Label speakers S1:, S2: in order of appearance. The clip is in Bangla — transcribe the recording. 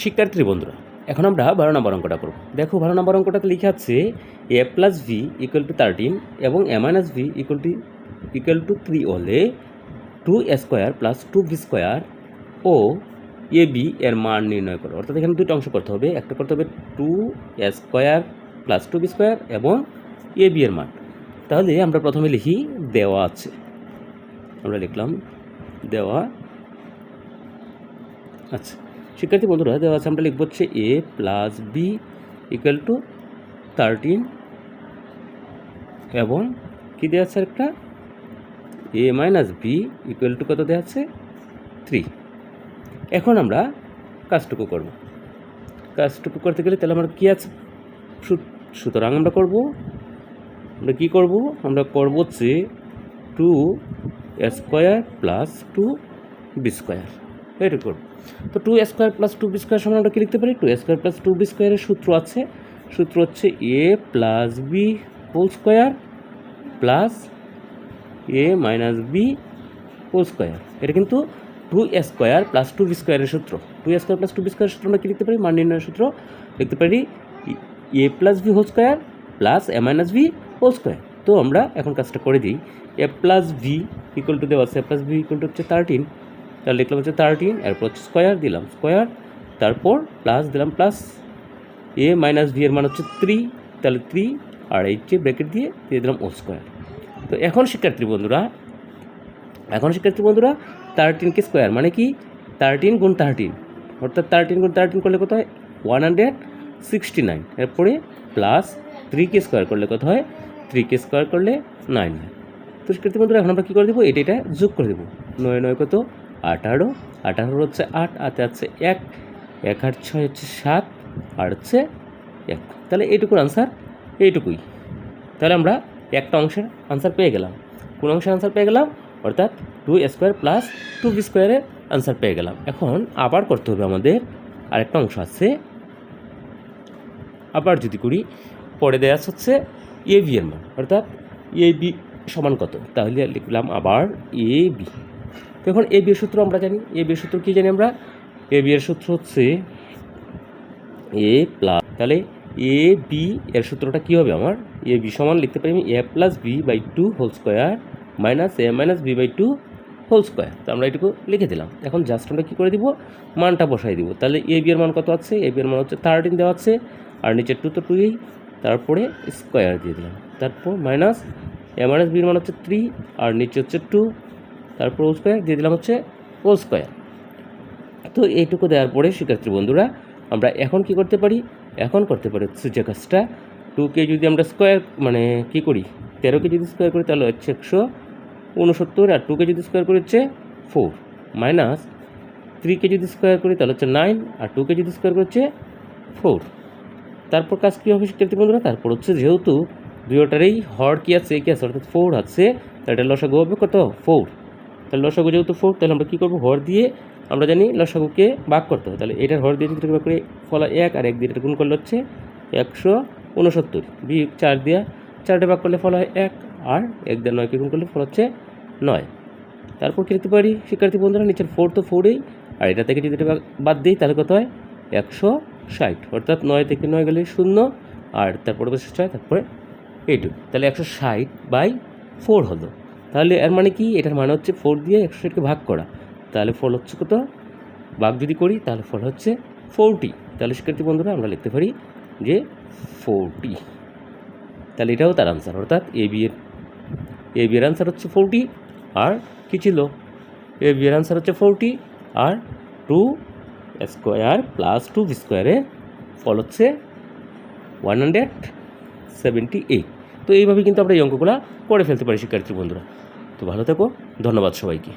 S1: শিক্ষার্থী বন্ধুরা, এখন আমরা বারো নম্বর অঙ্কটা করব। দেখো, বারো নম্বর অঙ্কটাতে লিখে আছে A plus V equal to thirteen এবং A minus V equal to equal to three হলে two square plus two V square O A B এর মান নির্ণয় করো। অর্থাৎ এখানে দুটো অংশ করতে হবে, একটা করতে হবে two square plus two B square এবং এ বি এর মান। তাহলে আমরা প্রথমে লিখি দেওয়া আছে। আমরা লিখলাম দেওয়া আচ্ছা শিক্ষার্থী বন্ধুরা, দেওয়া আছে আমরা লিখব হচ্ছে A plus B equal to thirteen এবং কী দেওয়া আছে একটা A minus B equal to কত দেওয়া আছে? থ্রি এখন আমরা কাজটুকু করব। কাজটুকু করতে গেলে তাহলে আমার কী আছে? সুতরাং আমরা করব, আমরা কী করব? আমরা করব হচ্ছে two square plus two B square এটা করব তো two square plus two B square সমান আমরা কী লিখতে পারি? Two square plus two B স্কোয়ারের সূত্র আছে। সূত্র হচ্ছে A plus B whole square plus A minus B whole square এটা কিন্তু two square plus two B স্কোয়ারের সূত্র। Two square plus two B স্কোয়ারের সূত্র আমরা কী লিখতে পারি? মান নির্ণয়ের সূত্র। লিখতে পারি A plus B whole square plus A minus B whole square তো আমরা এখন কাজটা করে দিই। A plus V equal to দেওয়া আছে। A plus V equal to হচ্ছে থার্টিন তাহলে লিখলাম হচ্ছে থার্টিন এরপর হচ্ছে স্কোয়ার দিলাম স্কোয়ার তারপর প্লাস দিলাম প্লাস এ মাইনাস ভি এর মান হচ্ছে থ্রি তাহলে থ্রি আর এই যে ব্র্যাকেট দিয়ে দিয়ে দিলাম ও স্কোয়ার তো এখন শিক্ষার্থী বন্ধুরা, এখন শিক্ষার্থী বন্ধুরা থার্টিনকে স্কোয়ার মানে কি? থার্টিন গুণ থার্টিন অর্থাৎ থার্টিন গুণ থার্টিন করলে কত হয়? ওয়ান হান্ড্রেড সিক্সটি নাইন এরপরে প্লাস থ্রিকে স্কোয়ার করলে কত হয়? থ্রিকে স্কোয়ার করলে নাইন হয়। তো শিক্ষার্থী বন্ধুরা, এখন আমরা কী করে দেবো? এটা এটা যোগ করে দেবো। নয় নয় কত? আঠারো আঠারো হচ্ছে আট আটে আছে এক। এক আট ছয় হচ্ছে সাত, আর হচ্ছে এক। তাহলে এইটুকুর আনসার এইটুকুই। তাহলে আমরা একটা অংশের আনসার পেয়ে গেলাম। কোন অংশের আনসার পেয়ে গেলাম? অর্থাৎ two square plus two B স্কোয়ারের আনসার পেয়ে গেলাম। এখন আবার করতে হবে আমাদের আরেকটা অংশ আছে। আবার যদি করি, পরে দেওয়া হচ্ছে এ বি এর মান। অর্থাৎ এ বি সমান কত? তাহলে লিখলাম আবার এ বি তো এখন এ বি এর সূত্র আমরা জানি। এ বি এর সূত্র কী জানি আমরা? এ বি এর সূত্র হচ্ছে এ প্লাস তাহলে এ বি এর সূত্রটা কী হবে আমার? এ বি সমান লিখতে পারি আমি A plus B by two whole square minus A minus B by two whole square তো আমরা এটুকু লিখে দিলাম। এখন জাস্ট আমরা কী করে দিব? মানটা বসাই দিব। তাহলে এ বি এর মান কত আছে? এ বি এর মান হচ্ছে থার্টিন দেওয়া আছে। আর নিচের টু তো টুই তারপরে স্কোয়ার দিয়ে দিলাম। তারপর মাইনাস এ মাইনাস বির মান হচ্ছে থ্রি আর নিচে হচ্ছে টু তারপর ও স্কোয়ার দিয়ে দিলাম হচ্ছে ও স্কোয়ার তো এইটুকু দেওয়ার পরে, শিক্ষার্থী বন্ধুরা, আমরা এখন কি করতে পারি? এখন করতে পারি হচ্ছে কাজটা টুকে যদি আমরা স্কোয়ার মানে কি করি? তেরোকে যদি স্কোয়ার করি, তাহলে হচ্ছে একশো উনসত্তর, আর টুকে যদি স্কোয়ার করি হচ্ছে ফোর মাইনাস থ্রিকে যদি স্কোয়ার করি, তাহলে হচ্ছে নাইন আর টুকে যদি স্কোয়ার করি হচ্ছে ফোর তারপর কাজ কী হবে শিক্ষার্থী বন্ধুরা? তারপর হচ্ছে যেহেতু দুইটারই হর কী আছে কি আছে, অর্থাৎ ফোর আছে, তাহলে এটা লসাগু হবে কত? ফোর তাহলে লসাগু যেহেতু ফোর, তাহলে আমরা কী করব? হর দিয়ে আমরা জানি লসাগুকে ভাগ করতে হবে। তাহলে এটার হর দিয়ে যদি ভাগ করে, ফলা এক আর এক দিয়ে এটা গুণ করলে হচ্ছে একশো উনসত্তর। বি চার দিয়া চারটে ভাগ করলে ফল হয় এক আর এক দিয়ে নয়কে গুণ করলে ফল হচ্ছে নয়। তারপর কী লিখতে পারি? শিক্ষার্থী বন্ধুরা, নিচের ফোর তো ফোরেই। আর এটা থেকে যদি এটা বাদ দিই, তাহলে কত হয়? একশো ষাট। অর্থাৎ নয় থেকে নয় গেলে শূন্য আর তারপরে বসে ছয়, তারপরে এইটুকু। তাহলে একশো ষাট বাই ফোর হলো। তাহলে এর মানে কি? এটার মানে হচ্ছে ফোর দিয়ে একশো ষাটকে ভাগ করা। তাহলে ফল হচ্ছে কত? ভাগ যদি করি, তাহলে ফল হচ্ছে ফোরটি তাহলে শিক্ষার্থী বন্ধুরা, আমরা লিখতে পারি যে ফোরটি তাহলে এটাও তার আনসার অর্থাৎ এ বি এর এ বি এর আনসার হচ্ছে ফোরটি আর কি ছিল? এ বি এর আনসার হচ্ছে ফোরটি আর টু স্কোয়ার প্লাস টু স্কোয়ারের ফল হচ্ছে ওয়ান হান্ড্রেড সেভেন্টি এইট তো এইভাবে কিন্তু আমরা এই অঙ্কগুলো করে ফেলতে পারি, শিক্ষার্থী বন্ধুরা। তো ভালো থেকো, ধন্যবাদ সবাইকে।